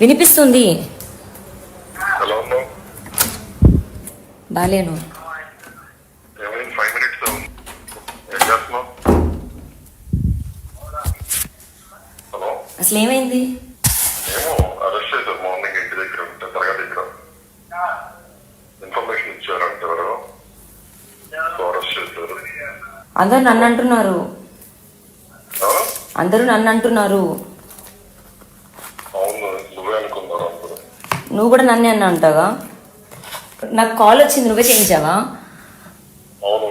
వినిపిస్తుంది. బాలేను. అసలు ఏమైంది అందరు నన్ను అంటున్నారు? అందరూ నన్ను అంటున్నారు అవును నువ్వే అనుకున్నారు అందరూ నువ్వు కూడా నన్నే అన్న అంటావా? నాకు కాల్ వచ్చింది నువ్వే చేయించావా? అవును.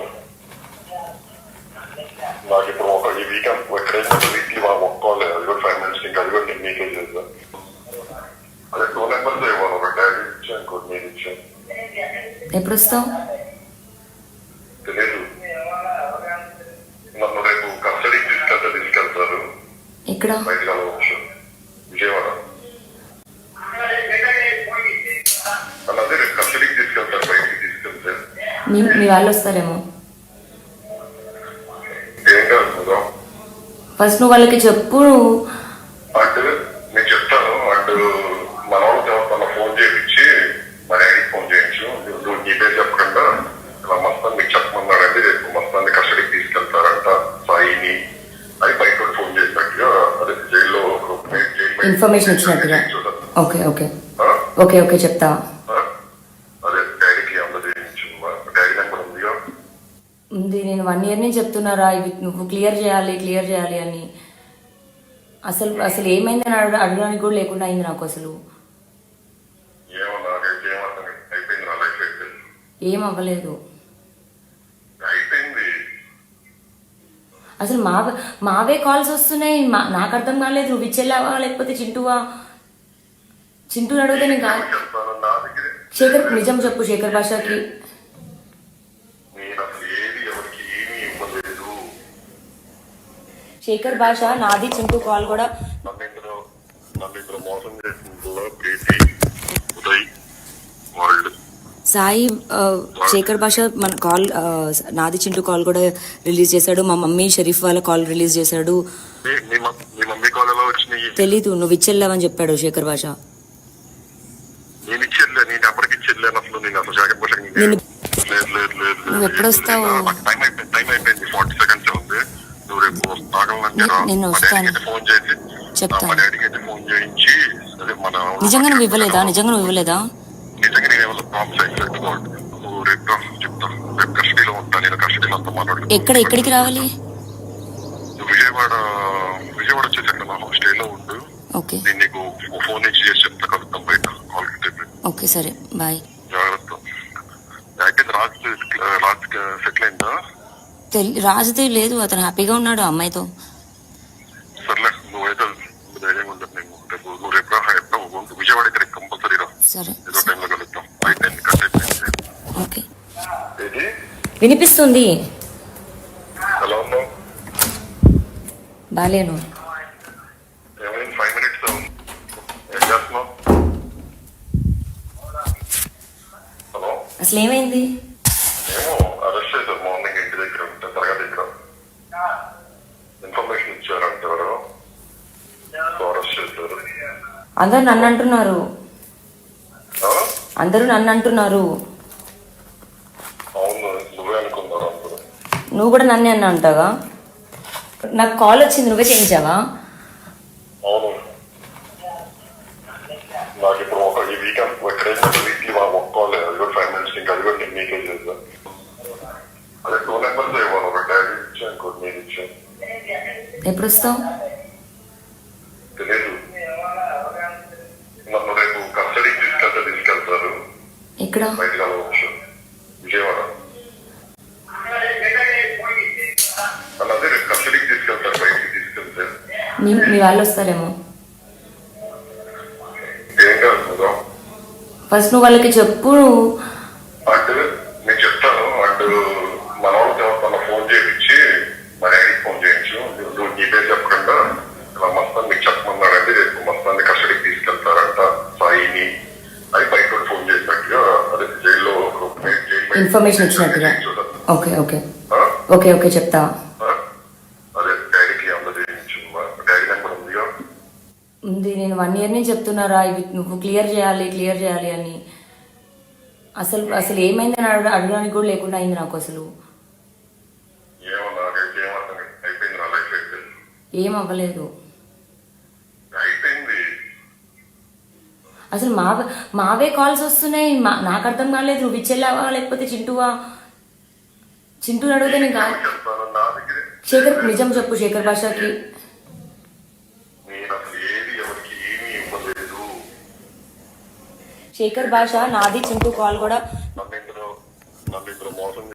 నాకు ఇప్పుడు ఒక ఈ వీకెండ్ ఎక్కడైనా వీక్లీ మా ఒక్కోలే అది కూడా ఫైవ్ మినిట్స్ ఇంకా అది కూడా నేను మీకే చేసా అదే టూ నెంబర్స్ ఇవ్వను ఒక డాడీ ఇచ్చాను ఇంకోటి మీరు ఇచ్చాను ఎప్పుడు వస్తావు తెలియదు నన్ను రేపు కస్టడీకి తీసుకెళ్తే తీసుకెళ్తారు. ఇక్కడ విజయవాడ అన్నది రేపు కస్టడీకి తీసుకెళ్తారు బయటికి తీసుకెళ్తే మీ మీ వాళ్ళు వస్తారేమో. ఫస్ట్ నువ్వు వాళ్ళకి చెప్పు. నేను చెప్తాను. అండ్ మన వాళ్ళకి ఎవరికన్నా ఫోన్ చేయించి మా డాడీకి ఫోన్ చేయించు. నువ్వు నీ పేరు చెప్పకుండా ఇలా మస్తాన్ మీకు చెప్పమన్నాడండి రేపు మస్తాన్ని కస్టడీకి తీసుకెళ్తారంట సాయిని. అని బయట వాడు ఫోన్ చేసినట్టుగా అదే జైల్లో జైలు ఇన్ఫర్మేషన్ ఇచ్చినట్టుగా. Okay okay? ఓకే ఓకే చెప్తా ఆ? అదే డాడీకి అందజేయించు డాడీ నెంబర్ ఉందిగా ఉంది నేను వన్ ఇయర్ నుంచి చెప్తున్నారా ఇవి నువ్వు క్లియర్ చేయాలి క్లియర్ చేయాలి అని. అసలు అసలు ఏమైందని అడగ అడగడానికి కూడా లేకుండా అయింది నాకు అసలు. ఏం అవ్వలేదు. అసలు మా మావే కాల్స్ వస్తున్నాయి మా- నాకు అర్థం కాలేదు నువ్వు ఇచ్చెళ్ళావా లేకపోతే చింటువా? చింటూ అడిగితే నేను శేఖర్ నిజం చెప్పు శేఖర్ భాషకి నేను అసలు ఏది ఎవరికి ఏమీ ఇవ్వలేదు శేఖర్ భాష నాది చింటూ కాల్ కూడా. సాయి శేఖర్ భాష మన కాల్ నాది చింటూ కాల్ కూడా రిలీజ్ చేశాడు. మా మమ్మీ షరీఫ్ వాళ్ళ కాల్ రిలీజ్ చేశాడు. తెలీదు నువ్వు ఇచ్చెళ్ళావని చెప్పాడు శేఖర్ భాష. నువ్వు ఎప్పుడు రేపు నేను వస్తాను. చెప్తాను. నిజంగా నువ్వు ఇవ్వలేదా? నిజంగా నువ్వు ఇవ్వలేదా? ఎక్కడ ఎక్కడికి రావాలి? విజయవాడ విజయవాడ వచ్చేసి అక్కడ నా స్టేలో ఉండు. ఓకే. నీకు ఫోన్ నుంచి చేసి చెప్తా కలుద్దాం బయట. ఓకే సరే. బాయ్. జాగ్రత్త. అయితే రాజ్ రాజ్ సెటిల్ అయిందా? రాజుతో లేదు అతను హ్యాపీగా ఉన్నాడు అమ్మాయితో. సర్లే నువ్వైతే ధైర్యంగా ఉండదు నేను రేపు నువ్వు రేపు రా ఎప్పుడు ఉండు. విజయవాడ ఇక్కడ కంపల్సరీ రా సరే ఏదో టైంలో కలుద్దాం అయిపోయింది కట్ అయిపోయింది ఓకే ఇది వినిపిస్తుంది ఎలా ఉన్నావు బాలేను ఏమైంది ఫైవ్ మినిట్స్ ఏం చేస్తున్నావు హలో అసలు ఏమైంది ఏమో అరెస్ట్ చేశారు మార్నింగ్ ఇంటి దగ్గర ఉంటే తరగతి దగ్గర ఇన్ఫర్మేషన్ ఇచ్చారంట ఎవరు సో అరెస్ట్ చేశారు అందరు నన్ను అంటున్నారు? అందరూ నన్ను అంటున్నారు నువ్వే కూడా నన్నే అన్న అంటావా? నాకు కాల్ వచ్చింది నువ్వే చేయించావా? అవును. నాకు ఇప్పుడు ఒక ఈ వీకెండ్ ఎక్కడైనా వీక్లీ మా ఒక్కోలే అది కూడా ఫైవ్ మినిట్స్ ఇంకా అది కూడా నేను మీకే చేసా అదే టూ నెంబర్స్ ఇవ్వను ఒక డాడీ ఇచ్చాను ఇంకోటి మీరు ఇచ్చాను ఎప్పుడు వస్తావు తెలియదు నన్ను రేపు కస్టడీకి తీసుకెళ్తే తీసుకెళ్తారు విజయవాడ. తీసుకెళ్తే మీ వాళ్ళు వస్తారేమో? ఫస్ట్ నువ్వు వాళ్ళకి చెప్పు అండ్ నేను చెప్తాను అండ్ మన వాళ్ళకి ఎవరికన్నా ఫోన్ చేయించి మా డాడీకి ఫోన్ చేయించు నువ్వు నీ పేరు చెప్పకుండా ఇలా మస్తాన్ మీకు చెప్పమన్నాడండి రేపు మస్తాన్ని కస్టడీకి తీసుకెళ్తారంట సాయిని అని బయట వాడు ఫోన్ చేసినట్టుగా అదే జైల్లో జైలు ఇన్ఫర్మేషన్ ఇచ్చినట్టుగా ఓకే ఓకే? ఓకే ఓకే చెప్తా. ఉంది నేను వన్ ఇయర్ నుంచి చెప్తున్నారా? ఇవి నువ్వు క్లియర్ చేయాలి క్లియర్ చేయాలి అని. అసలు అసలు ఏమైందని అడగ అడగడానికి కూడా లేకుండా అయింది నాకు అసలు. ఏమో నాకైతే ఏమర్థం కాదు. అయిపోయింది నా లైఫ్ అయిపోయింది ఏం అవ్వలేదు అయిపోయింది అసలు మా మావే కాల్స్ వస్తున్నాయి. మా నాకు అర్థం కాలేదు. నువ్వు ఇచ్చేలావా లేకపోతే చింటూవా? చింటూ అడిగితే నేను కాదు. శేఖర్ నిజం చెప్పు శేఖర్ భాషకి. శేఖర్ భాష నాది చింటూ కాల్ కూడా. నన్ను మోసం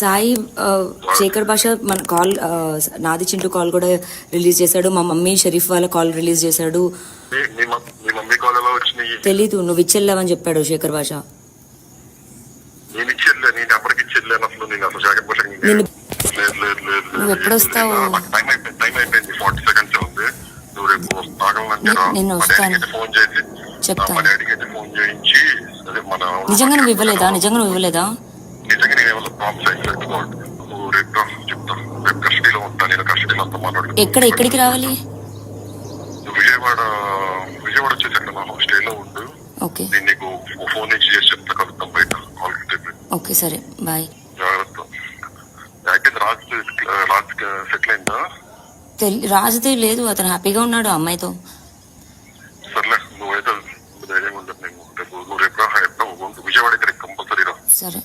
సాయి శేఖర్ భాష మన కాల్ నాది చింటూ కాల్ కూడా రిలీజ్ చేశాడు మా మమ్మీ షరీఫ్ వాళ్ళ కాల్ రిలీజ్ చేశాడు తెలీదు నువ్వు ఇచ్చెళ్ళావని చెప్పాడు శేఖర్ భాష. నువ్వు ఎప్పుడు వస్తావు? నాకు టైం అయిపోయింది టైం అయిపోయింది ఫార్టీ సెకండ్స్ ఉంది నువ్వు రేపు ఆగలంటే రా. నే- నేను వస్తాను. చెప్తాను. నిజంగా నువ్వు ఇవ్వలేదా నిజంగా నువ్వు ఇవ్వలేదా ఎక్కడ ఎక్కడికి రావాలి? విజయవాడ విజయవాడ వచ్చేసాక నా స్టేలో ఉండు. ఓకే. నేను నీకు ఫోన్ నుంచి చేసి చెప్తా కలుద్దాం బయట కాల్ ఓకే సరే. బాయ్. జాగ్రత్త. యాక్టింగ్ రాజ్ రాజ్ సెటిల్ అయిందా? రాజుది లేదు అతను హ్యాపీగా ఉన్నాడు అమ్మాయితో. సర్లే నువ్వైతే ధైర్యంగా ఉండదు నేను రేపు రేపు. విజయవాడ ఇక్కడ కంపల్సరీ రా సరే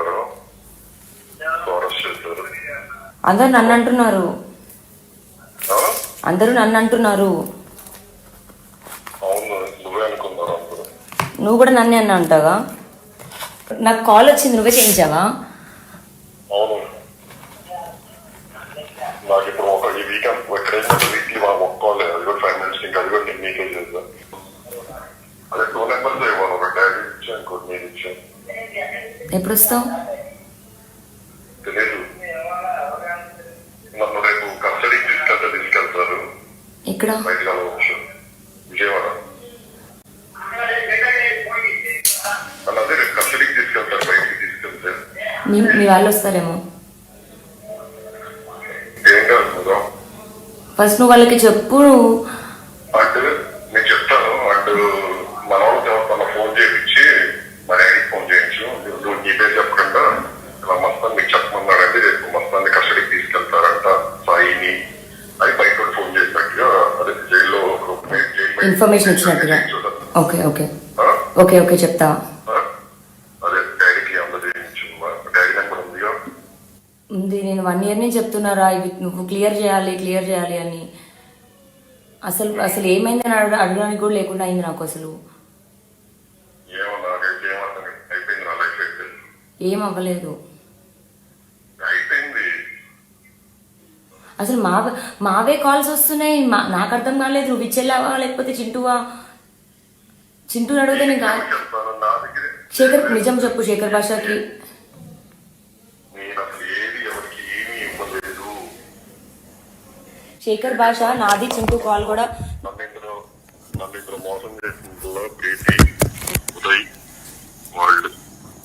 ఎవరు. సో అరెస్ట్ చేశారు. అందరు నన్ను అంటున్నారు? అందరూ నన్ను అంటున్నారు అవును నువ్వే అనుకున్నారు అందరూ నువ్వు కూడా నన్నే అన్న అంటావా? నాకు కాల్ వచ్చింది నువ్వే చేయించావా? అవును. నాకు ఇప్పుడు ఒక ఈ వీకెండ్ ఎక్కడైనా వీక్లీ మాకు ఒక్కోలే అది కూడా ఫైవ్ మినిట్స్ ఇంకా అది కూడా నేను మీకే చేద్దాం అదే టూ నెంబర్స్ ఇవ్వను ఒక డాడీ ఇచ్చాను ఇంకోటి మీరు ఇచ్చాను ఎప్పుడు వస్తావు తెలియదు నన్ను రేపు కస్టడీకి తీసుకెళ్తే తీసుకెళ్తారు. ఇక్కడ బయటకు వెళ్ళవచ్చు విజయవాడ నన్ను అదే రేపు కస్టడీకి తీసుకెళ్తారు బయటికి తీసుకెళ్తే మీ మీ వాళ్ళు వస్తారేమో. ఫస్ట్ నువ్వు వాళ్ళకి చెప్పు. నేను చెప్తాను. అండ్ మన ఫోన్ చేయించి మా డాడీకి ఫోన్ చేయించు. నువ్వు నీ పేరు చెప్పకుండా ఇలా మస్తాన్ మీకు చెప్పమన్నాడండి రేపు మస్తాన్ని కస్టడీకి తీసుకెళ్తారంట సాయిని అని బయట నుండి ఫోన్ చేసినట్టుగా అదే జైల్లో ఇన్ఫర్మేషన్ ఇచ్చినట్టుగా. Okay okay? ఓకే ఓకే చెప్తా ఆ? అదే డాడీకి అందజేయించు డాడీ నెంబర్ ఉందిగా ఉంది నేను వన్ ఇయర్ నుంచి చెప్తున్నారా? ఇవి నువ్వు క్లియర్ చేయాలి క్లియర్ చేయాలి అని. అసలు అసలు ఏమైందని అడగ అడగడానికి కూడా లేకుండా అయింది నాకు అసలు. ఏం అవ్వలేదు. అసలు మా మావే కాల్స్ వస్తున్నాయి. నాకు అర్థం కాలేదు. నువ్వు ఇచ్చేలావా లేకపోతే చింటూవా? చింటూ అడిగితే నేను శేఖర్ నిజం చెప్పు శేఖర్ భాషకి నేను అసలు ఏది ఎవరికి ఏమీ ఇవ్వలేదు శేఖర్ భాష నాది చింటూ కాల్ కూడా.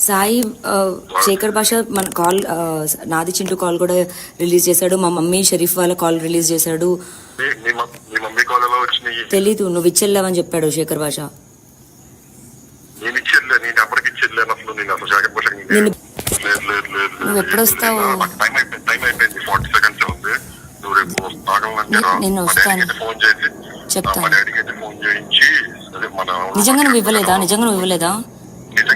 సాయి శేఖర్ భాష మన కాల్ నాది చింటూ కాల్ కూడా రిలీజ్ చేశాడు. మా మమ్మీ షరీఫ్ వాళ్ళ కాల్ రిలీజ్ చేశాడు. తెలీదు నువ్వు ఇచ్చెళ్ళావని చెప్పాడు శేఖర్ భాష. నువ్వు ఎప్పుడు రేపు నేను మా వస్తాను. డాడీకి అయితే ఫోన్ చేసి చెప్తాను. మా అయితే నిజంగా నువ్వు ఇవ్వలేదా? నిజంగా నువ్వు ఇవ్వలేదా? అయితే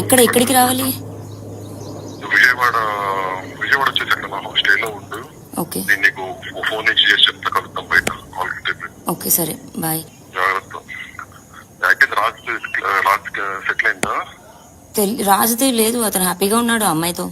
ఎక్కడ ఎక్కడికి రావాలి? విజయవాడ విజయవాడ వచ్చేసాక నా స్టేలో ఉండు. ఓకే. నేను నీకు ఫోన్ నుంచి చేసి చెప్తా కలుద్దాం బయట ఓకే సరే. బాయ్. జాగ్రత్త. యాక్టింగ్ రాజ్ రాజ్ సెటిల్ అయిందా? తెలి లేదు అతను హ్యాపీగా ఉన్నాడు ఆ అమ్మాయితో.